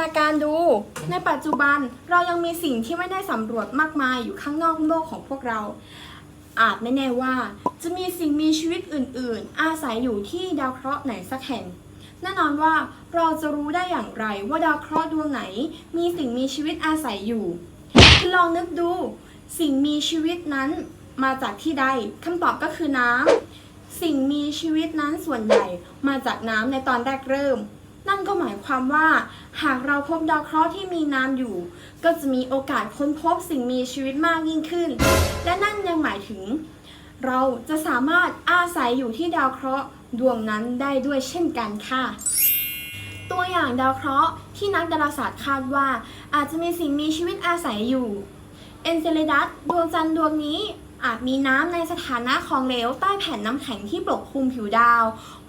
ณาการดู ในปัจจุบันเรายังมีสิ่งที่ไม่ได้สำรวจมากมายอยู่ข้างนอกโลกของพวกเรา อาจไม่แน่ว่า จะมีสิ่งมีชีวิตอื่น ๆ อาศัยอยู่ที่ดาวเคราะห์ไหนสักแห่งแน่นอนว่าเราจะรู้ได้อย่างไรว่าดาวเคราะห์ดวงไหน มีสิ่งมีชีวิตอาศัยอยู่คุณลองนึกดู สิ่งมีชีวิตนั้นมาจากที่ใดคำตอบก็คือน้ำสิ่งมีชีวิตนั้นส่วนใหญ่มาจากน้ำในตอนแรกเริ่ม นั่นก็หมายความว่า หากเราพบดาวเคราะห์ที่มีน้ำอยู่ ก็จะมีโอกาสค้นพบสิ่งมีชีวิตมากยิ่งขึ้น และนั่นยังหมายถึง เราจะสามารถอาศัยอยู่ที่ดาวเคราะห์ดวงนั้นได้ด้วยเช่นกันค่ะ ตัวอย่างดาวเคราะห์ที่นักดาราศาสตร์คาดว่า อาจจะมีสิ่งมีชีวิตอาศัยอยู่เอนเซเลดัสดวงจันทร์ดวงนี้อาจมีน้ำในสถานะของเหลวใต้แผ่นน้ำแข็งที่ปกคลุมผิวดาว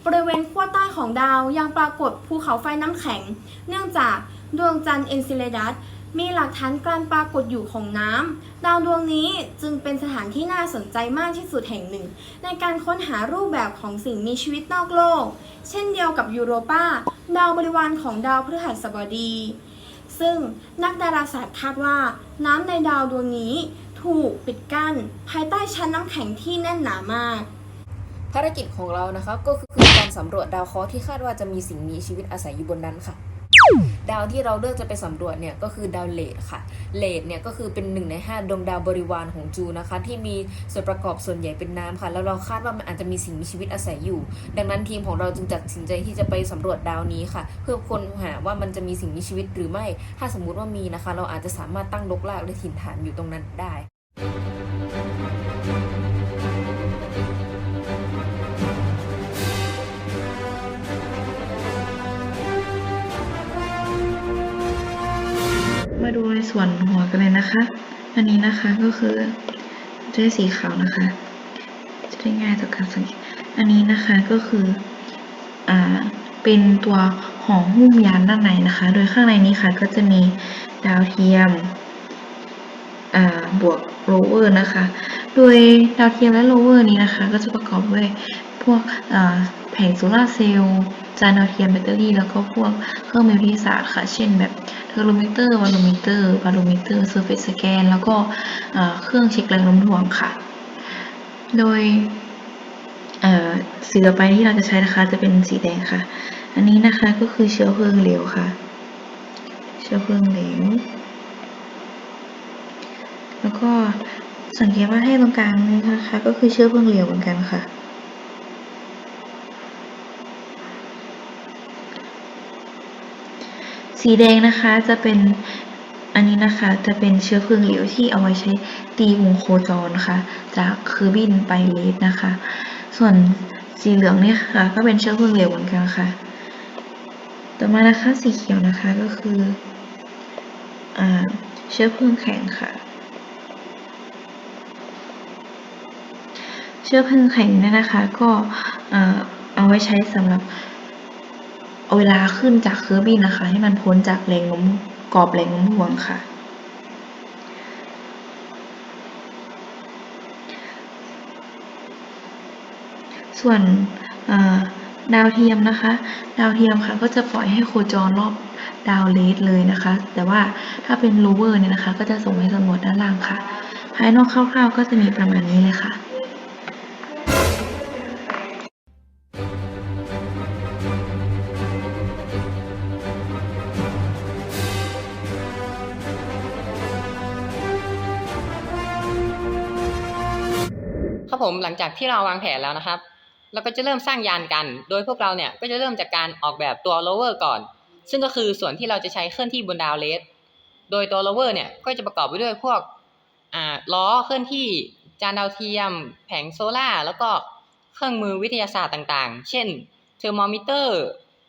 บริเวณขั้วใต้ของดาวยังปรากฏภูเขาไฟน้ำแข็ง เนื่องจากดวงจันทร์เอนเซเลดัสมีหลักฐานการปรากฏอยู่ของน้ำดาวดวงนี้จึงเป็นสถานที่น่าสนใจมากที่สุดแห่งหนึ่ง ในการค้นหารูปแบบของสิ่งมีชีวิตนอกโลก เช่นเดียวกับยูโรปาดาวบริวารของดาวพฤหัสบดี ซึ่งนักดาราศาสตร์คาดว่า น้ำในดาวดวงนี้ถูกปิดกั้นภายใต้ชั้นน้ำแข็งที่แน่นหนามาก ภารกิจของเรานะคะก็คือ สำรวจดาวเคราะห์ที่คาดว่าจะมีสิ่งมีชีวิตอาศัยอยู่บนนั้นค่ะ ดาวที่เราเลือกจะไปสำรวจเนี่ยก็คือดาวเลดค่ะ เลดเนี่ยก็คือเป็นหนึ่งในห้าดวงดาวบริวารของจูนะคะ ที่มีส่วนประกอบส่วนใหญ่เป็นน้ำค่ะ แล้วเราคาดว่ามันอาจจะมีสิ่งมีชีวิตอาศัยอยู่ ดังนั้นทีมของเราจึงตัดสินใจที่จะไปสำรวจดาวนี้ค่ะ เพื่อค้นหาว่ามันจะมีสิ่งมีชีวิตหรือไม่ ถ้าสมมุติว่ามีนะคะ เราอาจจะสามารถตั้งรกรากและถิ่นฐานอยู่ตรงนั้นได้ ส่วนหัวกันเลยนะคะ อันนี้นะคะก็คือจะได้สีขาวนะคะ จะได้ง่ายต่อการสังเกต อันนี้นะคะก็คืออ่าเป็นตัวห่อหุ้มยานด้านในนะคะ โดยข้างในนี้ค่ะก็จะมีดาวเทียมบวกโรเวอร์นะคะ โดยดาวเทียมและโรเวอร์นี้นะคะ ก็จะประกอบด้วย วกแผงโซลาร์เซลล์จานดาวเทียมแบตเตอรี่ แล้วก็พวกเครื่องมือวิทยาศาสตร์ค่ะ เช่นแบบเทอร์โมมิเตอร์วาโลมิเตอร์บาโลมิเตอร์เซอร์เฟซสแกนแล้วก็เครื่องเช็คแรงโน้มถ่วงค่ะ โดยสีต่อไปที่เราจะใช้นะคะจะเป็นสีแดงค่ะ อันนี้นะคะก็คือเชื้อเพลิงเหลวค่ะ เชื้อเพลิงเหลว แล้วก็สังเกตว่าให้ตรงกลางนี้นะคะ ก็คือเชื้อเพลิงเหลวเหมือนกันค่ะ สีแดงนะคะจะเป็นอันนี้นะคะจะเป็นเชื้อเพลิงเหลวที่เอาไว้ใช้ตีวงโคจรนะคะ จากเคอร์บินไปเลสนะคะ ส่วนสีเหลืองเนี่ยค่ะ ก็เป็นเชื้อเพลิงเหลวเหมือนกันค่ะ ต่อมานะคะสีเขียวนะคะก็คืออเชื้อเพลิงแข็งค่ะ เชื้อเพลิงแข็งเนี่ยนะคะ ก็เอ่อเอาไว้ใช้สำหรับ เอาเวลาขึ้นจากเคอร์บินนะคะ ให้มันพ้นจากแรงโน้มกรอบแรงโน้มถ่วงค่ะ ส่วนดาวเทียมนะคะ ดาวเทียมค่ะก็จะปล่อยให้โคจรรอบดาวเลสเลยนะคะ แต่ว่าถ้าเป็นโรเวอร์เนี่ยนะคะ ก็จะส่งให้สำรวจด้านล่างค่ะ ภายนอกคร่าวๆก็จะมีประมาณนี้เลยค่ะ ครับผมหลังจากที่เราวางแผนแล้วนะครับ เราก็จะเริ่มสร้างยานกัน โดยพวกเราเนี่ยก็จะเริ่มจากการออกแบบตัวโรเวอร์ก่อน ซึ่งก็คือส่วนที่เราจะใช้เคลื่อนที่บนดาวเลสโดยตัวโรเวอร์เนี่ยก็จะประกอบไปด้วยพวกล้อเคลื่อนที่จานดาวเทียม แผงโซล่าแล้วก็เครื่องมือวิทยาศาสตร์ต่างๆ เช่นเทอร์โมมิเตอร์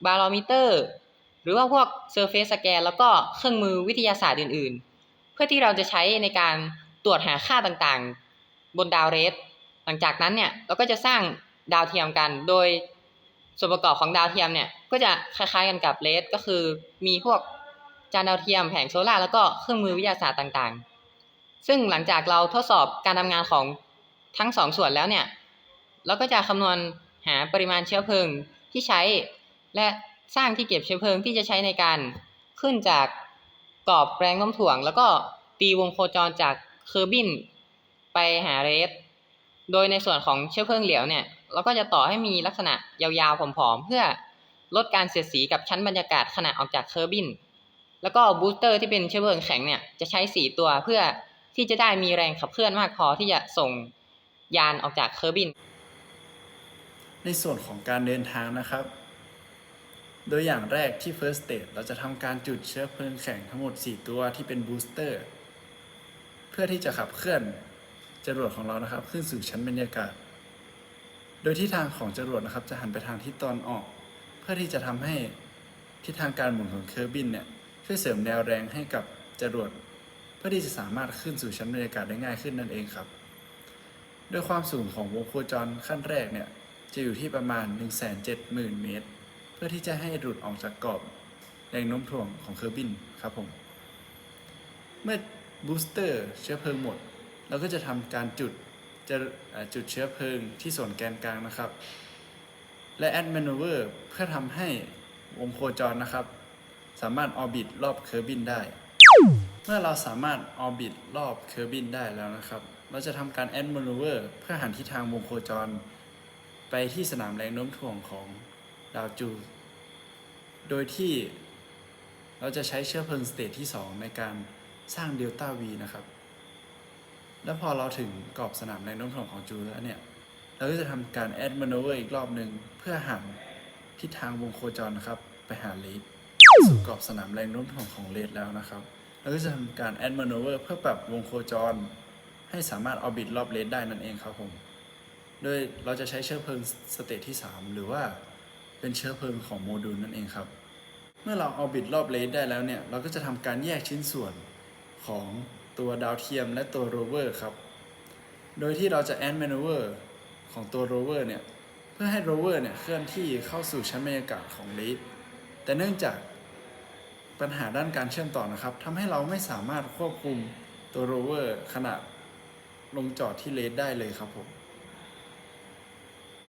บาโลมิเตอร์ หรือว่าพวกเซอร์เฟซสแกนแล้วก็เครื่องมือวิทยาศาสตร์อื่น ๆ เพื่อที่เราจะใช้ในการตรวจหาค่าต่างๆ บนดาวเรส ลังจากนั้นเนี่ยเราก็จะสร้างดาวเทียมกัน โดยส่วนประกอบของดาวเทียมเนี่ยก็จะคล้ายๆกันกับเลสก็คือมีพวกจานดาวเทียมแผงโซล่าแล้วก็เครื่องมือวิทยาศาสตร์ต่างๆ ซึ่งหลังจากเราทดสอบการทำงานของทั้งสองส่วนแล้วเนี่ยเราก็จะคำนวณหาปริมาณเชื้อเพลิงที่ใช้ และสร้างที่เก็บเชื้อเพลิงที่จะใช้ในการขึ้นจากกรอบแรงโน้มถ่วง แล้วก็ตีวงโคจรจากเคอร์บินไปหาเรส โดยในส่วนของเชื้อเพลิงเหลวเนี่ยเราก็จะต่อให้มีลักษณะยาวๆผอมๆเพื่อลดการเสียดสีกับชั้นบรรยากาศขณะออกจากเคอร์บิน แล้วก็บูสเตอร์ที่เป็นเชื้อเพลิงแข็งเนี่ยจะใช้4ตัวเพื่อที่จะได้มีแรงขับเคลื่อนมากพอที่จะส่งยานออกจากเคอร์บิน ในส่วนของการเดินทางนะครับ โดยอย่างแรกที่ First Stage เราจะทำการจุดเชื้อเพลิงแข็งทั้งหมด 4 ตัวที่เป็นบูสเตอร์เพื่อที่จะขับเคลื่อน จรวดของเรานะครับ ขึ้นสู่ชั้นบรรยากาศ โดยทิศทางของจรวดนะครับ จะหันไปทางทิศตอนออก เพื่อที่จะทำให้ทิศทางการหมุนของเคอร์บินเนี่ยช่วยเสริมแนวแรงให้กับจรวด เพื่อที่จะสามารถขึ้นสู่ชั้นบรรยากาศได้ง่ายขึ้นนั่นเองครับด้วยความสูงของวงโคจรขั้นแรกเนี่ยจะอยู่ที่ประมาณ 170,000 เมตร เพื่อที่จะให้หลุดออกจากกรอบแรงโน้มถ่วงของเคอร์บินครับผม เมื่อบูสเตอร์เชื้อเพลิงหมด เราก็จะทำการจุดจะเอ่อจุดเชื้อเพลิงที่ส่วนแกนกลางนะครับ และแอด a ม o เวอร์เพื่อทำให้วงโคจรนะครับ สามารถออร์บิทรอบเคอร์บินได้ เมื่อเราสามารถออร์บิทรอบเคอร์บินได้แล้วนะครับ เราจะทำการแอด a ม o เวอร์เพื่อหันทิศทางวงโคจร ไปที่สนามแรงโน้มถ่วงของดาวจู โดยที่เราจะใช้เชื้อเพลิงสเตจที่ 2 ในการสร้างเดลต้าวีนะครับ แล้วพอเราถึงกรอบสนามแรงโน้มถ่วงของจูลแล้วเนี่ย เราก็จะทำการแอดม n นเวอร์อีกรอบหนึ่งเพื่อหันทิศทางวงโคจรนะครับ ไปหาเลดสู่กรอบสนามแรงโน้มถ่วงของเลดแล้วนะครับ เราก็จะทำการแอดม n นเวอร์เพื่อปรับวงโคจร ให้สามารถออบิทรอบเลดได้นั่นเองครับผม โดยเราจะใช้เชื้อเพลิงสเตจที่ 3 หรือว่าเป็นเชื้อเพลิงของโมดูลนั่นเองครับ เมื่อเราเอบิดรอบเลสได้แล้วเนี่ย เราก็จะทำการแยกชิ้นส่วนของ ตัวดาวเทียมและตัวโรเวอร์ครับ โดยที่เราจะแอนด์แมนเวอร์ของตัวโรเวอร์เนี่ย เพื่อให้โรเวอร์เนี่ยเคลื่อนที่เข้าสู่ชั้นบรรยากาศของเลสแต่เนื่องจากปัญหาด้านการเชื่อมต่อนะครับทำให้เราไม่สามารถควบคุมตัวโรเวอร์ขณะลงจอดที่เลสได้เลยครับผม